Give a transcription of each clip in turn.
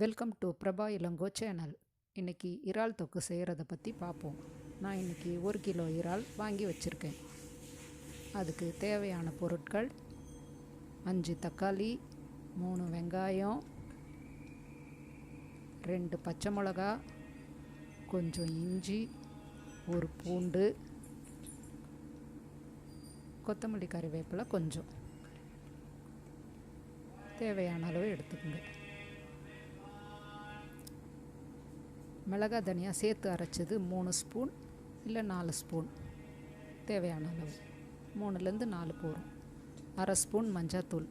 Welcome to Prabha Ilango channel இன்றைக்கி இறால் தொக்கு செய்கிறத பற்றி பார்ப்போம் நான் இன்றைக்கி ஒரு கிலோ இறால் வாங்கி வச்சுருக்கேன். அதுக்கு தேவையான பொருட்கள் அஞ்சு தக்காளி மூணு வெங்காயம் ரெண்டு பச்சை மிளகா கொஞ்சம் இஞ்சி ஒரு பூண்டு கொத்தமல்லி கறிவேப்பிலை கொஞ்சம். தேவையான அளவு எடுத்துக்கோங்க. மிளகா தனியாக சேர்த்து அரைச்சது மூணு ஸ்பூன் இல்லை நாலு ஸ்பூன். தேவையான அளவு. மூணுலேருந்து நாலு போகிறோம் அரை ஸ்பூன் மஞ்சாத்தூள்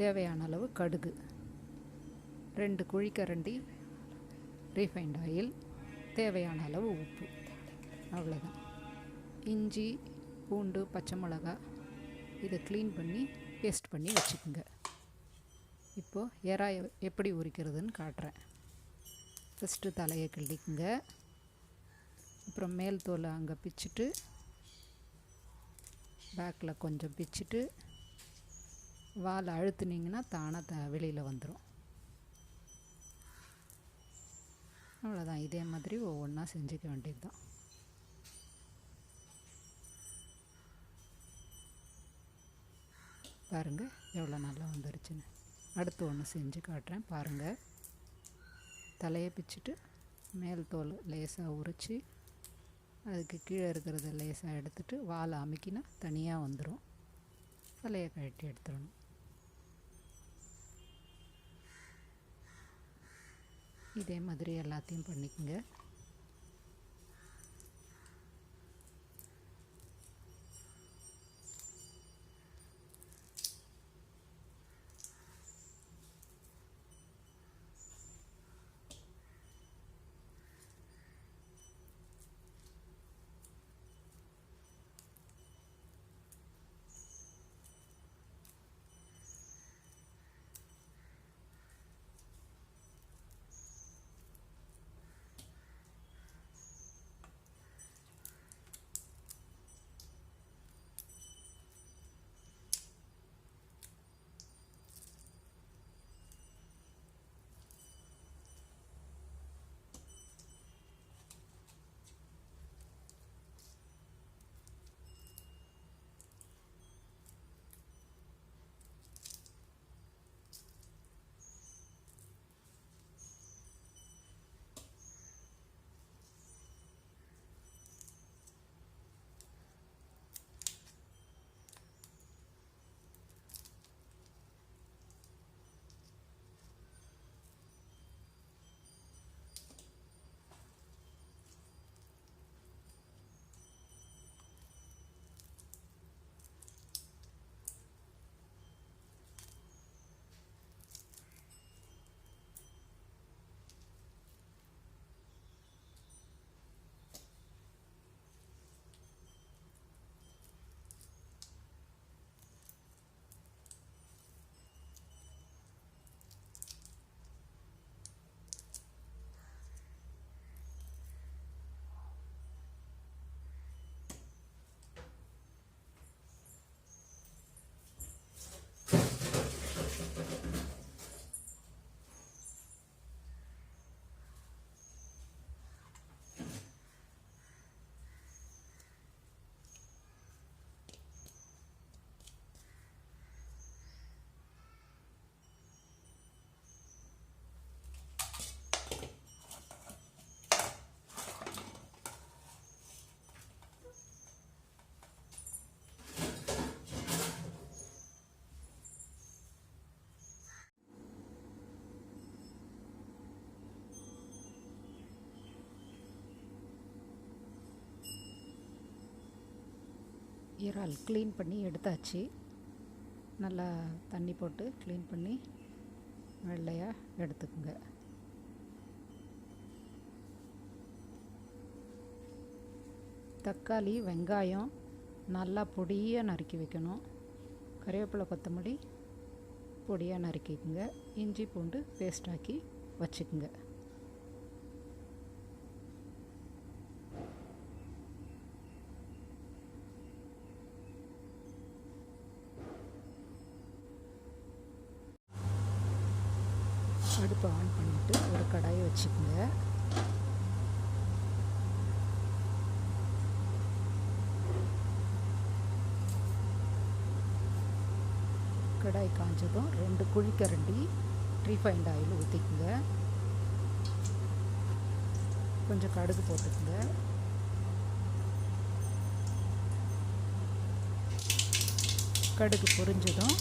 தேவையான அளவு கடுகு. ரெண்டு குழிக்கரண்டி ரீஃபைண்ட் ஆயில் தேவையான அளவு உப்பு. அவ்வளோதான் இஞ்சி பூண்டு பச்சை மிளகா இதை க்ளீன் பண்ணி பேஸ்ட் பண்ணி வச்சுக்கோங்க. இப்போது எறா எப்படி உரிக்கிறதுன்னு காட்டுறேன். ஃபஸ்ட்டு தலையை கிள்ளிக்குங்க. அப்புறம் மேல் தோலை அங்கே பிச்சுட்டு பேக்கில் கொஞ்சம் பிச்சுட்டு வால் அழுத்துனீங்கன்னா தானாக த வெளியில் வந்துடும் அவ்வளோதான் இதே மாதிரி ஒவ்வொன்றா செஞ்சுக்க வேண்டியது தான் பாருங்கள் எவ்வளோ நல்லா வந்துருச்சுன்னு. அடுத்து ஒன்று செஞ்சு காட்டுறேன். பாருங்கள் தலையை பிச்சுட்டு மேல் தோல் லேசாக உரித்து அதுக்கு கீழே இருக்கிறத லேசாக எடுத்துட்டு வாலை அமுக்கினா தனியாக வந்துடும் தலையை கழட்டி எடுத்துடணும். இதே மாதிரி எல்லாத்தையும் பண்ணிக்கோங்க. இறால் க்ளீன் பண்ணி எடுத்தாச்சு. நல்லா தண்ணி போட்டு க்ளீன் பண்ணி வெள்ளையாக எடுத்துக்குங்க. தக்காளி வெங்காயம் நல்லா பொடியாக நறுக்கி வைக்கணும். கறிவேப்பிலை கொத்தமல்லி பொடியாக நறுக்கிக்குங்க. இஞ்சி பூண்டு பேஸ்டாக்கி வச்சுக்குங்க. அடுப்பை ஆன் பண்ணிவிட்டு ஒரு கடாயை வச்சுக்கோங்க. கடாய் காஞ்சதும் ரெண்டு குழிக்கரண்டி ரீஃபைண்ட் ஆயில் ஊற்றிக்குங்க கொஞ்சம் கடுகு போட்டுக்குங்க. கடுகு பொரிஞ்சதும்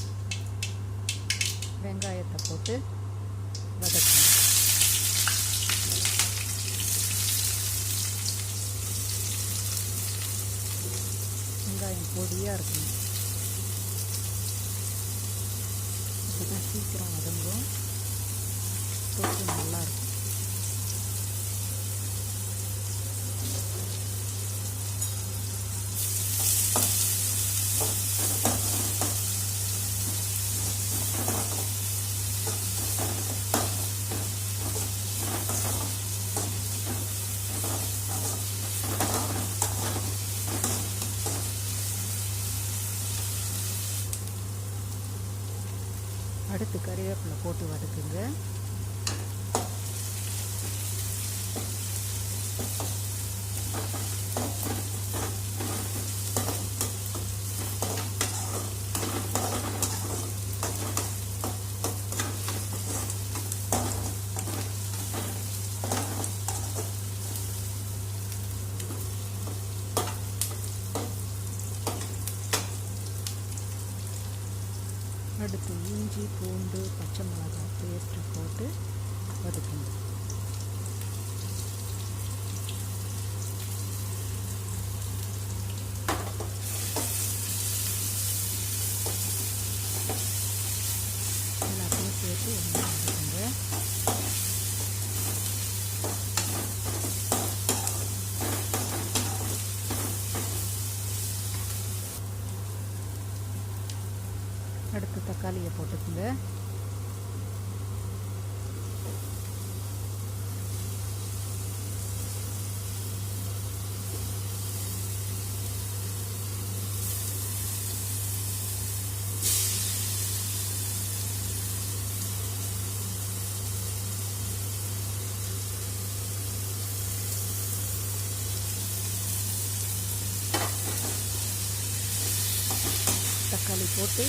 வெங்காயத்தை போட்டு வதக்கணும். வெங்காயம் பொடியாக இருக்கணும். அப்போ தான் சீக்கிரம் வதங்கும். தொட்டு நல்லாயிருக்கும் அடுத்து கறிவேப்பிலை போட்டு வதக்குங்க. அடுத்து இஞ்சி பூண்டு பச்சை மிளகாய் பேஸ்ட்டு போட்டு வதக்கணும் எல்லாத்தையும் சேர்த்து ஒன்றா வதக்குங்க அடுத்து தக்காளியை போட்டுக்குங்க. தக்காளி போட்டு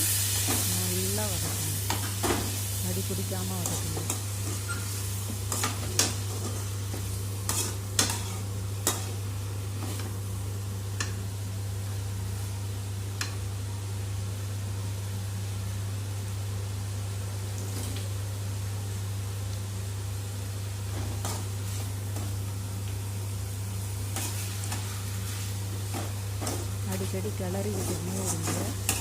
நல்லா வதக்கணும். அடி பிடிக்காமல் வதக்கணும். அடிக்கடி கிளறி விட்டுக்கினே இருங்க.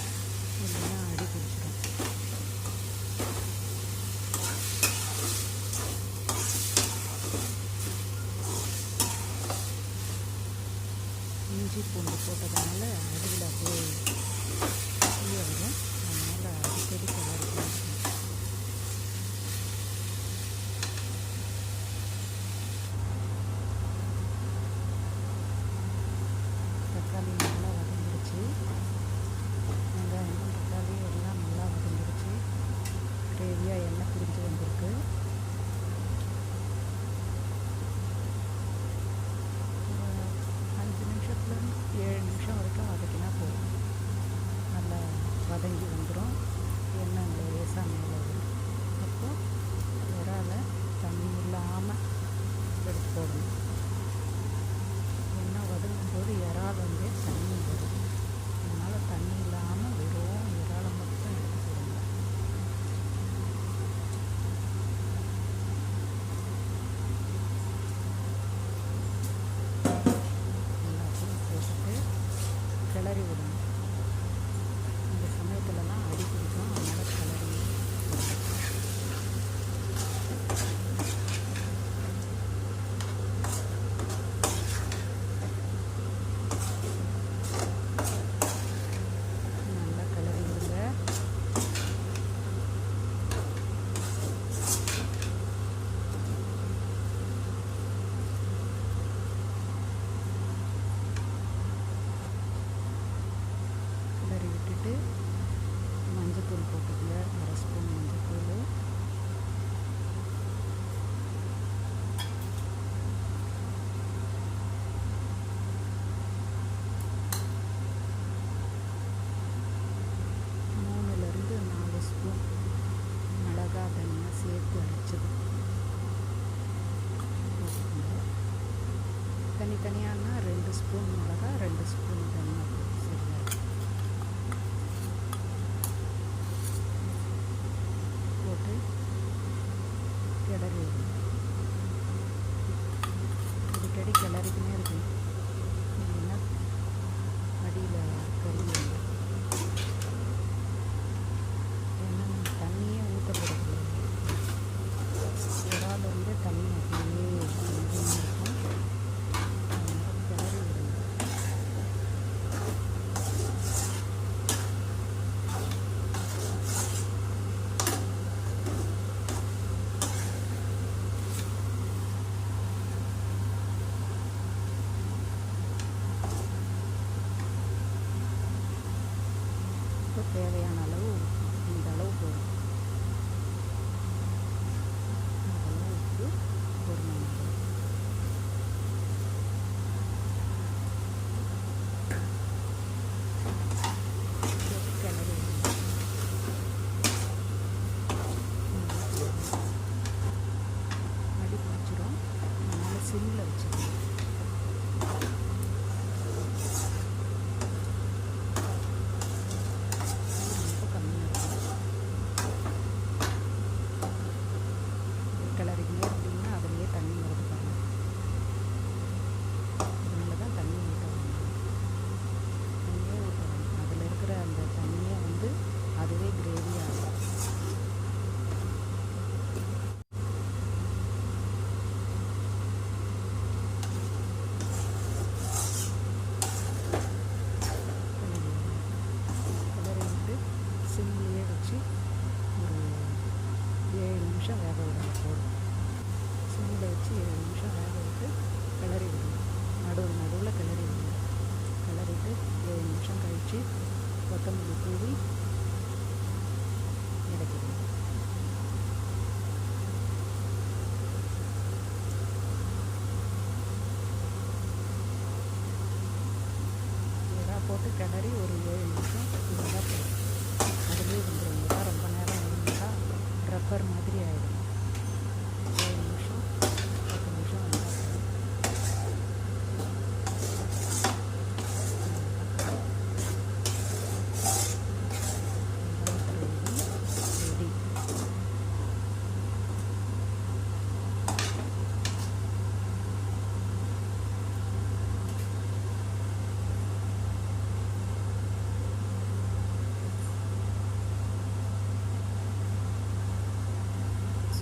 இஞ்சி பூண்டு போட்டதுனால அடியில் அப்படியே வரும். அதனால் அடிக்கடி கலர் வதங்கி வந்துடும் என்ன லேசாக எல்லாருக்குமே இருக்குது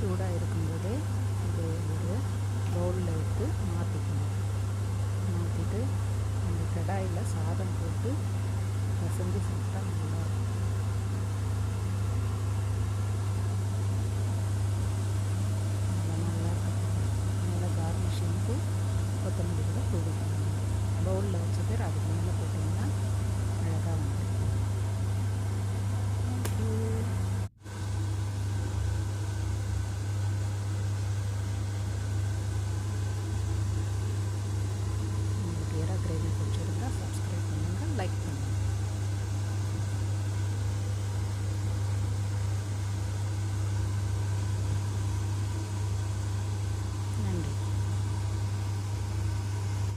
சூடாக இருக்கும்போதே இது ஒரு பவுலில் விட்டு மாற்றிக்கணும் மாற்றிட்டு அந்த கடாயில் சாதம் போட்டு பசஞ்சு சாப்பிட்டா நல்லா